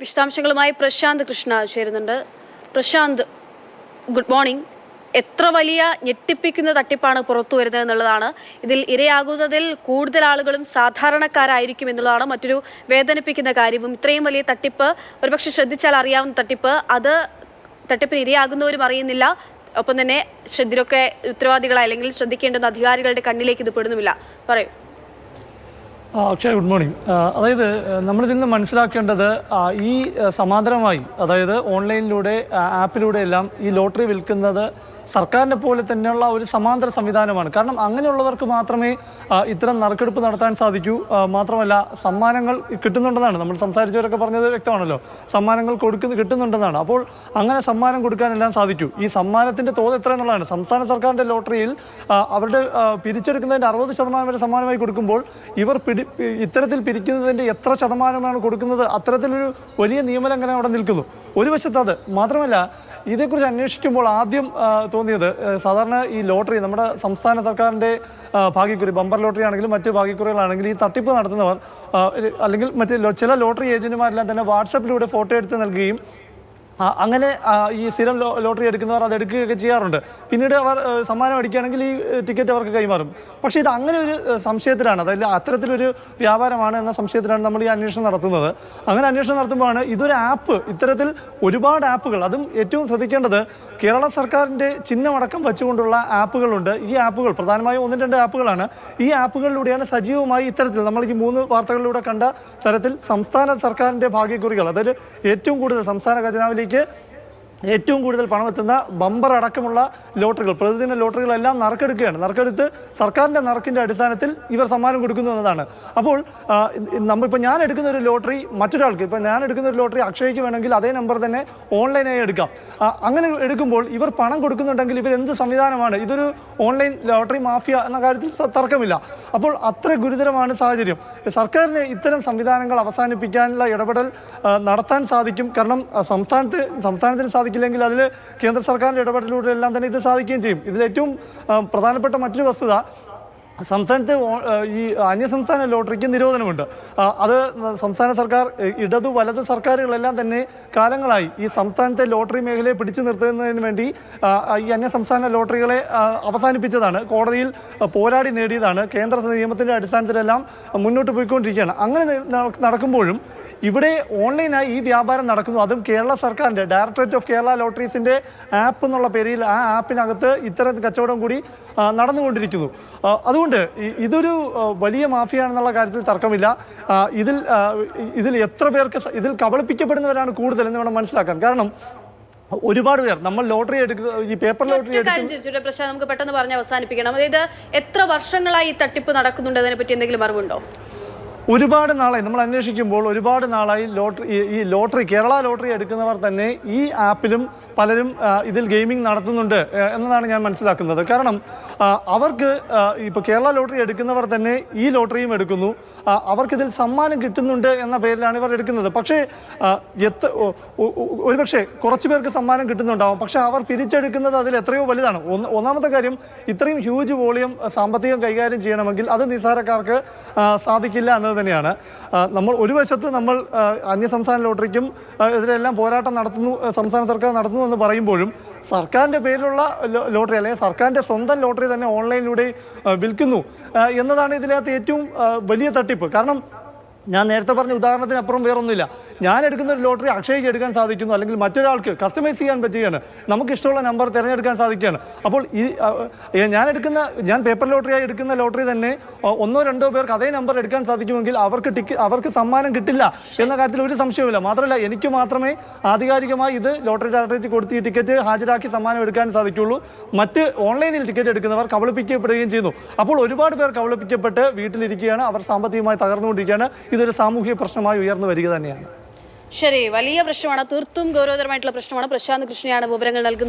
വിശദാംശങ്ങളുമായി പ്രശാന്ത് കൃഷ്ണ ചേരുന്നുണ്ട്. Prashant good morning എത്ര വലിയ ഞെട്ടിപ്പിക്കുന്ന തട്ടിപ്പാണ് പുറത്തു വരുന്നത് എന്നുള്ളതാണ്. ഇതിൽ ഇരയാകുന്നതിൽ കൂടുതൽ ആളുകളും സാധാരണക്കാരായിരിക്കും എന്നുള്ളതാണ് മറ്റൊരു വേദനിപ്പിക്കുന്ന കാര്യവും. ഇത്രയും വലിയ തട്ടിപ്പ് ഒരുപക്ഷെ ശ്രദ്ധിച്ചാൽ അറിയാവുന്ന തട്ടിപ്പ്. അത് തട്ടിപ്പിന് ഇരയാകുന്നവരും അറിയുന്നില്ല. ഒപ്പം തന്നെ ശ്രദ്ധയൊക്കെ ഉത്തരവാദികളായ അല്ലെങ്കിൽ ശ്രദ്ധിക്കേണ്ടുന്ന അധികാരികളുടെ കണ്ണിലേക്ക് ഇത് പെടുന്നുമില്ല. പറയൂ. Akshay good morning. അതായത് നമ്മളിതിൽ നിന്ന് മനസ്സിലാക്കേണ്ടത് ഈ സമാന്തരമായി അതായത് ഓൺലൈനിലൂടെ ആപ്പിലൂടെ എല്ലാം ഈ ലോട്ടറി വിൽക്കുന്നത് സർക്കാരിനെ പോലെ തന്നെയുള്ള ഒരു സമാന്തര സംവിധാനമാണ്. കാരണം അങ്ങനെയുള്ളവർക്ക് മാത്രമേ ഇത്തരം നറുക്കെടുപ്പ് നടത്താൻ സാധിക്കൂ. മാത്രമല്ല സമ്മാനങ്ങൾ കിട്ടുന്നുണ്ടെന്നാണ്. നമ്മൾ സംസാരിച്ചവരൊക്കെ പറഞ്ഞത് വ്യക്തമാണല്ലോ. സമ്മാനങ്ങൾ കൊടുക്കുന്ന കിട്ടുന്നുണ്ടെന്നാണ്. അപ്പോൾ അങ്ങനെ സമ്മാനം കൊടുക്കാനെല്ലാം സാധിക്കൂ. ഈ സമ്മാനത്തിന്റെ തോത് എത്ര എന്നുള്ളതാണ് സംസ്ഥാന സർക്കാരിന്റെ ലോട്ടറിയിൽ അവരുടെ പിരിച്ചെടുക്കുന്നതിന്റെ അറുപത് ശതമാനം വരെ സമ്മാനമായി കൊടുക്കുമ്പോൾ ഇവർ പിടി ഇത്തരത്തിൽ പിരിക്കുന്നതിന്റെ എത്ര ശതമാനമാണ് കൊടുക്കുന്നത്? അത്തരത്തിലൊരു വലിയ നിയമലംഘനം അവിടെ നിൽക്കുന്നു. ഒരു വശത്ത് അത്. മാത്രമല്ല ഇതേക്കുറിച്ച് അന്വേഷിക്കുമ്പോൾ ആദ്യം തോന്നിയത് സാധാരണ ഈ ലോട്ടറി നമ്മുടെ സംസ്ഥാന സർക്കാരിന്റെ ഭാഗ്യക്കുറി ബമ്പർ ലോട്ടറി ആണെങ്കിലും മറ്റ് ഭാഗ്യക്കുറികളാണെങ്കിലും ഈ തട്ടിപ്പ് നടത്തുന്നവർ അല്ലെങ്കിൽ മറ്റ് ചില ലോട്ടറി ഏജന്റുമാരെല്ലാം തന്നെ വാട്സപ്പിലൂടെ ഫോട്ടോ എടുത്ത് നൽകുകയും അങ്ങനെ ഈ സ്ഥിരം ലോട്ടറി എടുക്കുന്നവർ അത് എടുക്കുകയൊക്കെ ചെയ്യാറുണ്ട്. പിന്നീട് അവർ സമ്മാനം അടിക്കുകയാണെങ്കിൽ ഈ ടിക്കറ്റ് അവർക്ക് കൈമാറും. പക്ഷേ ഇത് അങ്ങനെ ഒരു സംശയത്തിലാണ്. അതായത് അത്തരത്തിലൊരു വ്യാപാരമാണ് എന്ന സംശയത്തിലാണ് നമ്മൾ ഈ അന്വേഷണം നടത്തുന്നത്. അങ്ങനെ അന്വേഷണം നടത്തുമ്പോഴാണ് ഇതൊരു ആപ്പ് ഇത്തരത്തിൽ ഒരുപാട് ആപ്പുകൾ. അതും ഏറ്റവും ശ്രദ്ധിക്കേണ്ടത് കേരള സർക്കാരിന്റെ ചിഹ്നമടക്കം വെച്ചുകൊണ്ടുള്ള ആപ്പുകളുണ്ട്. ഈ ആപ്പുകൾ പ്രധാനമായും ഒന്നും രണ്ട് ആപ്പുകളാണ്. ഈ ആപ്പുകളിലൂടെയാണ് സജീവമായി ഇത്തരത്തിൽ നമ്മൾ ഈ മൂന്ന് വാർത്തകളിലൂടെ കണ്ട തരത്തിൽ സംസ്ഥാന സർക്കാരിന്റെ ഭാഗ്യക്കുറികൾ അതായത് ഏറ്റവും കൂടുതൽ സംസ്ഥാന ഖജനാവിലേക്ക് ki ഏറ്റവും കൂടുതൽ പണമെത്തുന്ന ബമ്പർ അടക്കമുള്ള ലോട്ടറികൾ പ്രതിദിന ലോട്ടറികളെല്ലാം നറുക്കെടുക്കുകയാണ്. നറുക്കെടുത്ത് സർക്കാരിന്റെ നറുക്കിന്റെ അടിസ്ഥാനത്തിൽ ഇവർ സമ്മാനം കൊടുക്കുന്നു എന്നതാണ്. അപ്പോൾ നമ്മളിപ്പോൾ ഞാൻ എടുക്കുന്ന ഒരു ലോട്ടറി മറ്റൊരാൾക്ക് ഇപ്പോൾ ഞാൻ എടുക്കുന്ന ഒരു ലോട്ടറി അക്ഷയയ്ക്ക് വേണമെങ്കിൽ അതേ നമ്പർ തന്നെ ഓൺലൈനായി എടുക്കാം. അങ്ങനെ എടുക്കുമ്പോൾ ഇവർ പണം കൊടുക്കുന്നുണ്ടെങ്കിൽ ഇവർ എന്ത് സംവിധാനമാണ്? ഇതൊരു ഓൺലൈൻ ലോട്ടറി മാഫിയ എന്ന കാര്യത്തിൽ തർക്കമില്ല. അപ്പോൾ അത്ര ഗുരുതരമാണ് സാഹചര്യം. സർക്കാരിന് ഇത്തരം സംവിധാനങ്ങൾ അവസാനിപ്പിക്കാനുള്ള ഇടപെടൽ നടത്താൻ സാധിക്കും. കാരണം സംസ്ഥാനത്ത് സംസ്ഥാനത്തിന് സാധിക്കില്ലെങ്കിൽ അതിൽ കേന്ദ്ര സർക്കാരിന്റെ ഇടപെടലിലൂടെ എല്ലാം തന്നെ ഇത് സാധിക്കുകയും ചെയ്യും. ഇതിലേറ്റവും പ്രധാനപ്പെട്ട മറ്റൊരു വസ്തുത സംസ്ഥാനത്ത് ഈ അന്യസംസ്ഥാന ലോട്ടറിക്ക് നിരോധനമുണ്ട്. അത് സംസ്ഥാന സർക്കാർ ഇടതു വലത് സർക്കാരുകളെല്ലാം തന്നെ കാലങ്ങളായി ഈ സംസ്ഥാനത്തെ ലോട്ടറി മേഖലയെ പിടിച്ചു നിർത്തുന്നതിന് വേണ്ടി ഈ അന്യസംസ്ഥാന ലോട്ടറികളെ അവസാനിപ്പിച്ചതാണ്. കോടതിയിൽ പോരാടി നേടിയതാണ്. കേന്ദ്ര നിയമത്തിന്റെ അടിസ്ഥാനത്തിലെല്ലാം മുന്നോട്ട് പോയിക്കൊണ്ടിരിക്കുകയാണ്. അങ്ങനെ നടക്കുമ്പോഴും ഇവിടെ ഓൺലൈനായി ഈ വ്യാപാരം നടക്കുന്നു. അതും കേരള സർക്കാരിന്റെ ഡയറക്ടറേറ്റ് ഓഫ് കേരള ലോട്ടറീസിന്റെ ആപ്പ് എന്നുള്ള പേരിൽ ആ ആപ്പിനകത്ത് ഇത്തരം കച്ചവടം കൂടി നടന്നുകൊണ്ടിരിക്കുന്നു. അതുകൊണ്ട് ഇതൊരു വലിയ മാഫിയാണെന്നുള്ള കാര്യത്തിൽ തർക്കമില്ല. ഇതിൽ ഇതിൽ എത്ര പേർക്ക് ഇതിൽ കബളിപ്പിക്കപ്പെടുന്നവരാണ് കൂടുതൽ എന്ന് വേണം മനസ്സിലാക്കാൻ. കാരണം ഒരുപാട് പേർ നമ്മൾ ലോട്ടറി എടുക്കുന്ന ഈ പേപ്പർ ലോട്ടറി പ്രശ്നം നമുക്ക് പെട്ടെന്ന് പറഞ്ഞ് അവസാനിപ്പിക്കണം. അതായത് എത്ര വർഷങ്ങളായി ഈ തട്ടിപ്പ് നടക്കുന്നുണ്ട്? അതിനെ പറ്റി എന്തെങ്കിലും അറിവുണ്ടോ? ഒരുപാട് നാളായി നമ്മൾ അന്വേഷിക്കുമ്പോൾ ഒരുപാട് നാളായി ലോട്ടറി ഈ- ലോട്ടറി കേരള ലോട്ടറി എടുക്കുന്നവർ തന്നെ ഈ ആപ്പിലും പലരും ഇതിൽ ഗെയിമിംഗ് നടത്തുന്നുണ്ട് എന്നതാണ് ഞാൻ മനസ്സിലാക്കുന്നത്. കാരണം അവർക്ക് ഇപ്പോൾ കേരള ലോട്ടറി എടുക്കുന്നവർ തന്നെ ഈ ലോട്ടറിയും എടുക്കുന്നു. അവർക്കിതിൽ സമ്മാനം കിട്ടുന്നുണ്ട് എന്ന പേരിലാണ് ഇവർ എടുക്കുന്നത്. പക്ഷേ എത്ര ഒരുപക്ഷെ കുറച്ച് പേർക്ക് സമ്മാനം കിട്ടുന്നുണ്ടാവും. പക്ഷേ അവർ പിരിച്ചെടുക്കുന്നത് അതിൽ എത്രയോ വലുതാണ്. ഒന്ന് ഒന്നാമത്തെ കാര്യം ഇത്രയും ഹ്യൂജ് വോളിയം സാമ്പത്തികം കൈകാര്യം ചെയ്യണമെങ്കിൽ അത് നിസ്സാരക്കാർക്ക് സാധിക്കില്ല എന്നത് തന്നെയാണ്. നമ്മൾ ഒരു വശത്ത് നമ്മൾ അന്യ അന്യസംസ്ഥാന ലോട്ടറിക്കും ഇതിലെല്ലാം പോരാട്ടം നടത്തുന്നു സംസ്ഥാന സർക്കാർ നടത്തുന്നു എന്ന് പറയുമ്പോഴും സർക്കാരിന്റെ പേരിലുള്ള ലോട്ടറി അല്ലെങ്കിൽ സർക്കാരിന്റെ സ്വന്തം ലോട്ടറി തന്നെ ഓൺലൈനിലൂടെ വിൽക്കുന്നു. എന്നതാണ് ഇതിനകത്ത് ഏറ്റവും വലിയ തട്ടിപ്പ്. കാരണം ഞാൻ നേരത്തെ പറഞ്ഞ ഉദാഹരണത്തിന് അപ്പുറം വേറൊന്നുമില്ല. ഞാൻ എടുക്കുന്ന ഒരു ലോട്ടറി അക്ഷയയ്ക്ക് എടുക്കാൻ സാധിക്കുന്നു അല്ലെങ്കിൽ മറ്റൊരാൾക്ക് കസ്റ്റമൈസ് ചെയ്യാൻ പറ്റുകയാണ്. നമുക്ക് ഇഷ്ടമുള്ള നമ്പർ തിരഞ്ഞെടുക്കാൻ സാധിക്കുകയാണ്. അപ്പോൾ ഈ ഞാൻ എടുക്കുന്ന ഞാൻ പേപ്പർ ലോട്ടറിയായി എടുക്കുന്ന ലോട്ടറി തന്നെ ഒന്നോ രണ്ടോ പേർക്ക് അതേ നമ്പർ എടുക്കാൻ സാധിക്കുമെങ്കിൽ അവർക്ക് ടിക്ക് അവർക്ക് സമ്മാനം കിട്ടില്ല എന്ന കാര്യത്തിൽ ഒരു സംശയവുമില്ല. മാത്രമല്ല എനിക്ക് മാത്രമേ ആധികാരികമായി ഇത് ലോട്ടറി ഡയറക്ടറേറ്റ് കൊടുത്ത് ഈ ടിക്കറ്റ് ഹാജരാക്കി സമ്മാനം എടുക്കാൻ സാധിക്കുള്ളൂ. മറ്റ് ഓൺലൈനിൽ ടിക്കറ്റ് എടുക്കുന്നവർ കബളിപ്പിക്കപ്പെടുകയും ചെയ്യുന്നു. അപ്പോൾ ഒരുപാട് പേർ കബളിപ്പിക്കപ്പെട്ട് വീട്ടിലിരിക്കുകയാണ്. അവർ സാമ്പത്തികമായി തകർന്നുകൊണ്ടിരിക്കുകയാണ്. ഇതൊരു സാമൂഹിക പ്രശ്നമായി ഉയർന്നു വരിക തന്നെയാണ്. ശരി വലിയ പ്രശ്നമാണ് തീർത്തും ഗൗരവതരമായിട്ടുള്ള പ്രശ്നമാണ്. പ്രശാന്ത് കൃഷ്ണയാണ് വിവരങ്ങൾ നൽകുന്നത്.